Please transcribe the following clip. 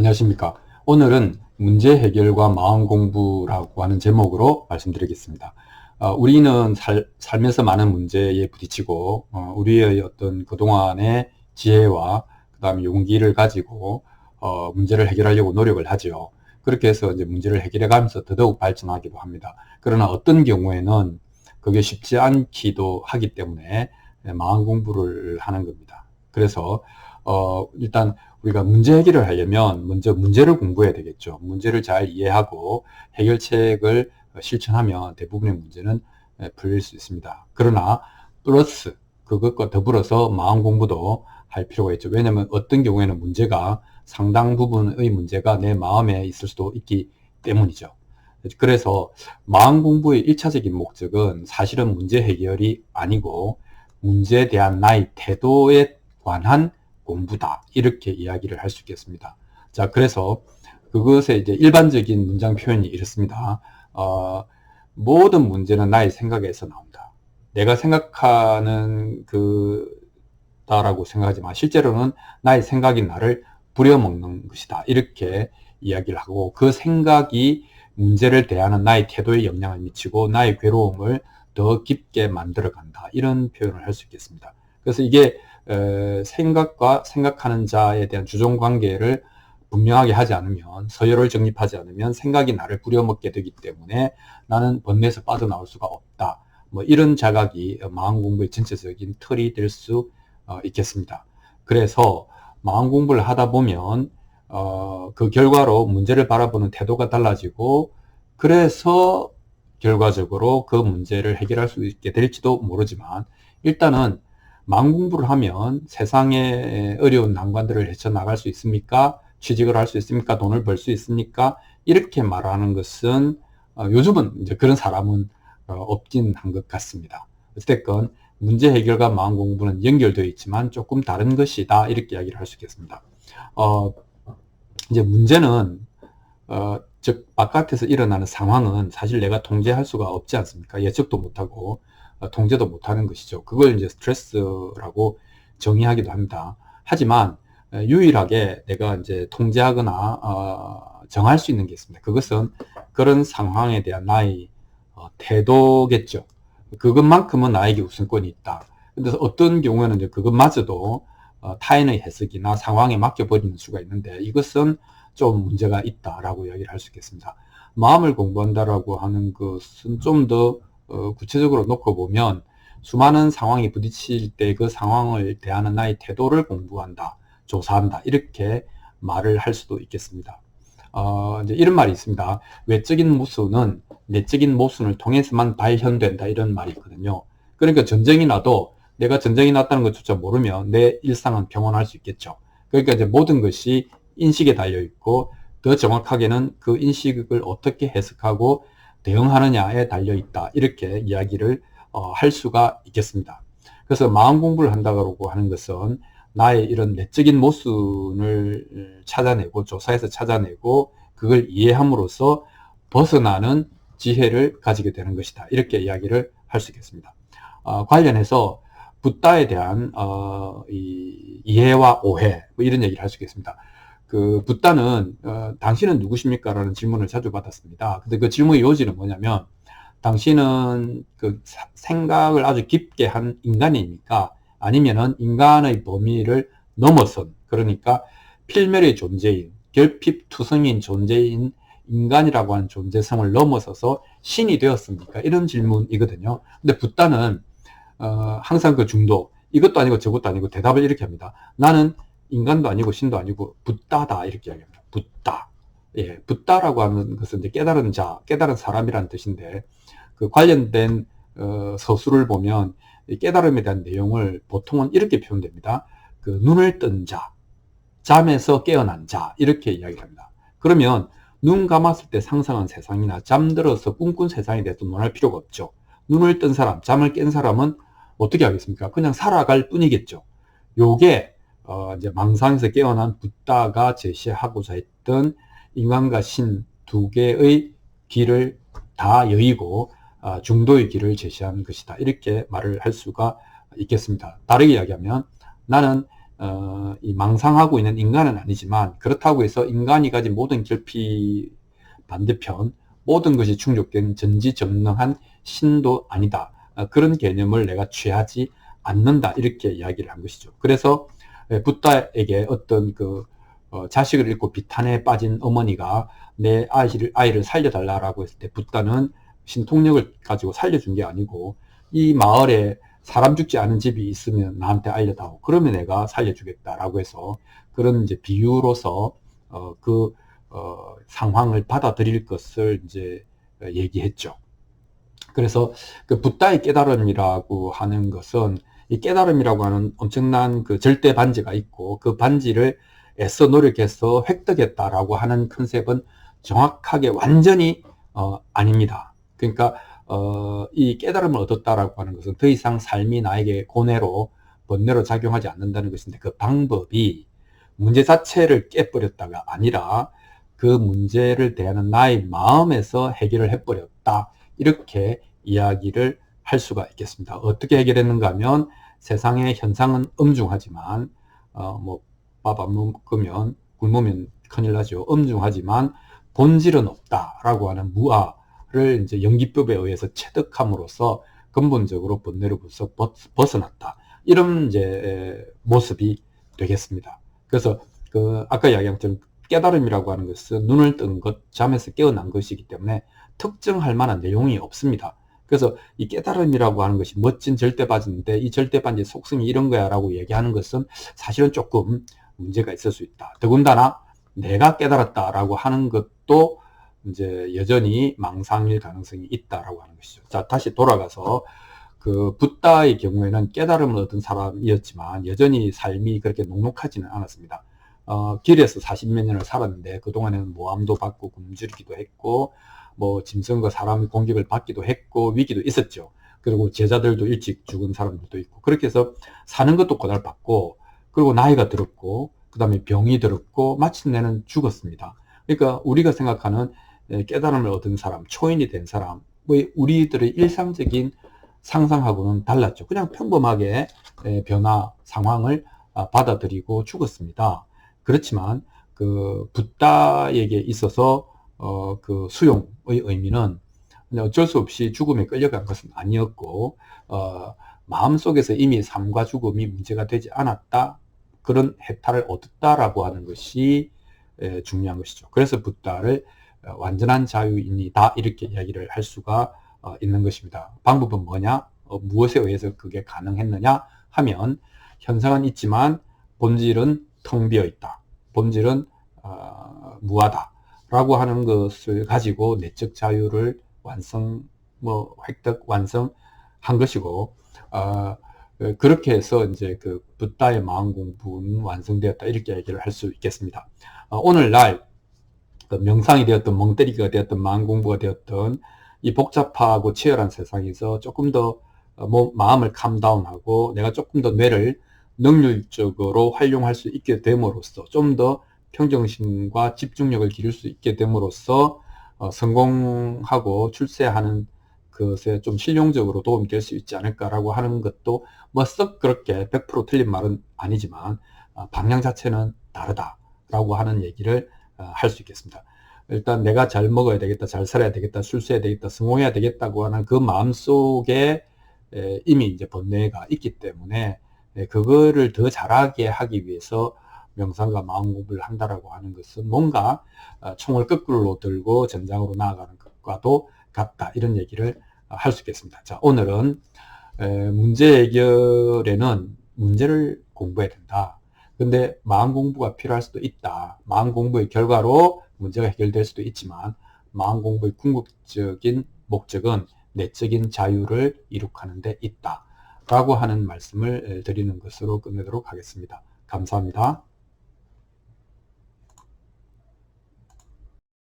안녕하십니까. 오늘은 문제 해결과 마음 공부라고 하는 제목으로 말씀드리겠습니다. 어, 우리는 살, 살면서 많은 문제에 부딪히고 어, 우리의 어떤 그동안의 지혜와 그 다음에 용기를 가지고 어, 문제를 해결하려고 노력을 하죠. 그렇게 해서 이제 문제를 해결해 가면서 더더욱 발전하기도 합니다. 그러나 어떤 경우에는 그게 쉽지 않기도 하기 때문에 마음 공부를 하는 겁니다. 그래서 어, 일단 우리가 문제 해결을 하려면 먼저 문제를 공부해야 되겠죠. 문제를 잘 이해하고 해결책을 실천하면 대부분의 문제는 풀릴 수 있습니다. 그러나 플러스 그것과 더불어서 마음 공부도 할 필요가 있죠. 왜냐하면 어떤 경우에는 문제가 상당 부분의 문제가 내 마음에 있을 수도 있기 때문이죠. 그래서 마음 공부의 1차적인 목적은 사실은 문제 해결이 아니고 문제에 대한 나의 태도에 관한 공부다. 이렇게 이야기를 할 수 있겠습니다. 자, 그래서 그것의 이제 일반적인 문장 표현이 이렇습니다. 어, 모든 문제는 나의 생각에서 나온다. 내가 생각하는 그다라고 생각하지만 실제로는 나의 생각이 나를 부려먹는 것이다. 이렇게 이야기를 하고 그 생각이 문제를 대하는 나의 태도에 영향을 미치고 나의 괴로움을 더 깊게 만들어 간다. 이런 표현을 할 수 있겠습니다. 그래서 이게 생각과 생각하는 자에 대한 주종 관계를 분명하게 하지 않으면 서열을 정립하지 않으면 생각이 나를 부려먹게 되기 때문에 나는 번뇌에서 빠져나올 수가 없다. 뭐 이런 자각이 마음 공부의 전체적인 틀이 될수 어, 있겠습니다. 그래서 마음 공부를 하다 보면 어, 그 결과로 문제를 바라보는 태도가 달라지고 그래서 결과적으로 그 문제를 해결할 수 있게 될지도 모르지만 일단은 마음 공부를 하면 세상의 어려운 난관들을 헤쳐나갈 수 있습니까? 취직을 할 수 있습니까? 돈을 벌 수 있습니까? 이렇게 말하는 것은 어, 요즘은 이제 그런 사람은 어, 없긴 한것 같습니다. 어쨌건 문제 해결과 마음 공부는 연결되어 있지만 조금 다른 것이다 이렇게 이야기를 할 수 있겠습니다. 어, 이제 문제는 어, 즉 바깥에서 일어나는 상황은 사실 내가 통제할 수가 없지 않습니까? 예측도 못하고 어, 통제도 못하는 것이죠. 그걸 이제 스트레스라고 정의하기도 합니다. 하지만 유일하게 내가 이제 통제하거나 어, 정할 수 있는 게 있습니다. 그것은 그런 상황에 대한 나의 어, 태도겠죠. 그것만큼은 나에게 우선권이 있다. 근데 어떤 경우에는 이제 그것마저도 어, 타인의 해석이나 상황에 맡겨버리는 수가 있는데 이것은 좀 문제가 있다라고 이야기를 할 수 있겠습니다. 마음을 공부한다라고 하는 것은 좀더 어, 구체적으로 놓고 보면 수많은 상황이 부딪힐 때 그 상황을 대하는 나의 태도를 공부한다, 조사한다 이렇게 말을 할 수도 있겠습니다. 어, 이제 이런 말이 있습니다. 외적인 모순은 내적인 모순을 통해서만 발현된다 이런 말이 있거든요. 그러니까 전쟁이 나도 내가 전쟁이 났다는 것조차 모르면 내 일상은 평온할 수 있겠죠. 그러니까 이제 모든 것이 인식에 달려 있고 더 정확하게는 그 인식을 어떻게 해석하고 대응하느냐에 달려 있다. 이렇게 이야기를 어, 할 수가 있겠습니다. 그래서 마음 공부를 한다고 하는 것은 나의 이런 내적인 모순을 찾아내고 조사해서 찾아내고 그걸 이해함으로써 벗어나는 지혜를 가지게 되는 것이다. 이렇게 이야기를 할 수 있겠습니다. 어, 관련해서 붓다에 대한 어, 이 이해와 오해 뭐 이런 얘기를 할 수 있겠습니다. 그 붓다는 어, 당신은 누구십니까? 라는 질문을 자주 받았습니다. 근데 그 질문의 요지는 뭐냐면 당신은 그 생각을 아주 깊게 한 인간입니까? 아니면은 인간의 범위를 넘어선 그러니까 필멸의 존재인 결핍투성인 존재인 인간이라고 하는 존재성을 넘어서서 신이 되었습니까? 이런 질문이거든요. 근데 붓다는 어, 항상 그 중도 이것도 아니고 저것도 아니고 대답을 이렇게 합니다. 나는 인간도 아니고 신도 아니고 붓다다 이렇게 이야기합니다. 붓다. 예, 붓다라고 하는 것은 이제 깨달은 자, 깨달은 사람이라는 뜻인데 그 관련된 어, 서술을 보면 깨달음에 대한 내용을 보통은 이렇게 표현됩니다. 그 눈을 뜬 자, 잠에서 깨어난 자 이렇게 이야기합니다. 그러면 눈 감았을 때 상상한 세상이나 잠들어서 꿈꾼 세상에 대해서 논할 필요가 없죠. 눈을 뜬 사람, 잠을 깬 사람은 어떻게 하겠습니까? 그냥 살아갈 뿐이겠죠. 요게 어, 이제 망상에서 깨어난 붓다가 제시하고자 했던 인간과 신 두 개의 길을 다 여의고 어, 중도의 길을 제시한 것이다. 이렇게 말을 할 수가 있겠습니다. 다르게 이야기하면 나는 어, 이 망상하고 있는 인간은 아니지만 그렇다고 해서 인간이 가진 모든 결핍 반대편 모든 것이 충족된 전지전능한 신도 아니다. 어, 그런 개념을 내가 취하지 않는다. 이렇게 이야기를 한 것이죠. 그래서 부다에게 어떤 그 어, 자식을 잃고 비탄에 빠진 어머니가 내 아이를, 아이를 살려달라고 했을 때 부다는 신통력을 가지고 살려준 게 아니고 이 마을에 사람 죽지 않은 집이 있으면 나한테 알려다오. 그러면 내가 살려주겠다라고 해서 그런 이제 비유로서 어, 그 어, 상황을 받아들일 것을 이제 얘기했죠. 그래서 그 붓다의 깨달음이라고 하는 것은 이 깨달음이라고 하는 엄청난 그 절대 반지가 있고 그 반지를 애써 노력해서 획득했다라고 하는 컨셉은 정확하게 완전히 어, 아닙니다. 그러니까 어, 이 깨달음을 얻었다라고 하는 것은 더 이상 삶이 나에게 고뇌로 번뇌로 작용하지 않는다는 것인데 그 방법이 문제 자체를 깨버렸다가 아니라 그 문제를 대하는 나의 마음에서 해결을 해버렸다. 이렇게 이야기를 할 수가 있겠습니다. 어떻게 해결했는가 하면 세상의 현상은 엄중하지만 어, 뭐밥 안 먹으면 굶으면 큰일 나죠. 엄중하지만 본질은 없다라고 하는 무아 를 이제 연기법에 의해서 체득함으로써 근본적으로 번뇌로부터 벗어났다. 이런 이제 모습이 되겠습니다. 그래서 그 아까 이야기한 것처럼 깨달음이라고 하는 것은 눈을 뜬 것, 잠에서 깨어난 것이기 때문에 특정할 만한 내용이 없습니다. 그래서 이 깨달음이라고 하는 것이 멋진 절대반지인데 이 절대반지의 속성이 이런 거야 라고 얘기하는 것은 사실은 조금 문제가 있을 수 있다. 더군다나 내가 깨달았다라고 하는 것도 이제 여전히 망상일 가능성이 있다라고 하는 것이죠. 자, 다시 돌아가서 그 붓다의 경우에는 깨달음을 얻은 사람이었지만 여전히 삶이 그렇게 녹록하지는 않았습니다. 어, 길에서 40몇 년을 살았는데 그동안에는 모함도 받고 굶주리기도 했고 뭐 짐승과 사람의 공격을 받기도 했고 위기도 있었죠. 그리고 제자들도 일찍 죽은 사람들도 있고 그렇게 해서 사는 것도 고달팠고 그리고 나이가 들었고 그 다음에 병이 들었고 마침내는 죽었습니다. 그러니까 우리가 생각하는 예, 깨달음을 얻은 사람, 초인이 된 사람, 뭐 우리들의 일상적인 상상하고는 달랐죠. 그냥 평범하게 예, 변화 상황을 아, 받아들이고 죽었습니다. 그렇지만 그 붓다에게 있어서 어 그 수용의 의미는 어쩔 수 없이 죽음에 끌려간 것은 아니었고 어 마음속에서 이미 삶과 죽음이 문제가 되지 않았다 그런 해탈을 얻었다라고 하는 것이 중요한 것이죠. 그래서 붓다를 어, 완전한 자유인이다 이렇게 이야기를 할 수가 어, 있는 것입니다. 방법은 뭐냐? 어, 무엇에 의해서 그게 가능했느냐 하면 현상은 있지만 본질은 텅 비어 있다. 본질은 무하다. 라고 하는 것을 가지고 내적 자유를 완성, 뭐 획득, 완성한 것이고 어, 그렇게 해서 이제 그 붓다의 마음 공부는 완성되었다 이렇게 얘기를 할 수 있겠습니다. 어, 오늘날 그 명상이 되었던 멍때리기가 되었던 마음 공부가 되었던 이 복잡하고 치열한 세상에서 조금 더 뭐, 마음을 캄다운하고 내가 조금 더 뇌를 능률적으로 활용할 수 있게 됨으로써 좀더 평정심과 집중력을 기를 수 있게 됨으로써 어, 성공하고 출세하는 것에 좀 실용적으로 도움이 될 수 있지 않을까라고 하는 것도 뭐 썩 그렇게 100% 틀린 말은 아니지만 어, 방향 자체는 다르다라고 하는 얘기를 어, 할수 있겠습니다. 일단 내가 잘 먹어야 되겠다, 잘 살아야 되겠다, 술수해야 되겠다, 성공해야 되겠다고 하는 그 마음 속에 이미 이제 번뇌가 있기 때문에 그거를 더 잘하게 하기 위해서 명상과 마음 공부를 한다라고 하는 것은 뭔가 어, 총을 거꾸로 들고 전장으로 나아가는 것과도 같다 이런 얘기를 어, 할수 있겠습니다. 자 오늘은 문제 해결에는 문제를 공부해야 된다. 근데 마음 공부가 필요할 수도 있다. 마음 공부의 결과로 문제가 해결될 수도 있지만 마음 공부의 궁극적인 목적은 내적인 자유를 이룩하는 데 있다. 라고 하는 말씀을 드리는 것으로 끝내도록 하겠습니다. 감사합니다.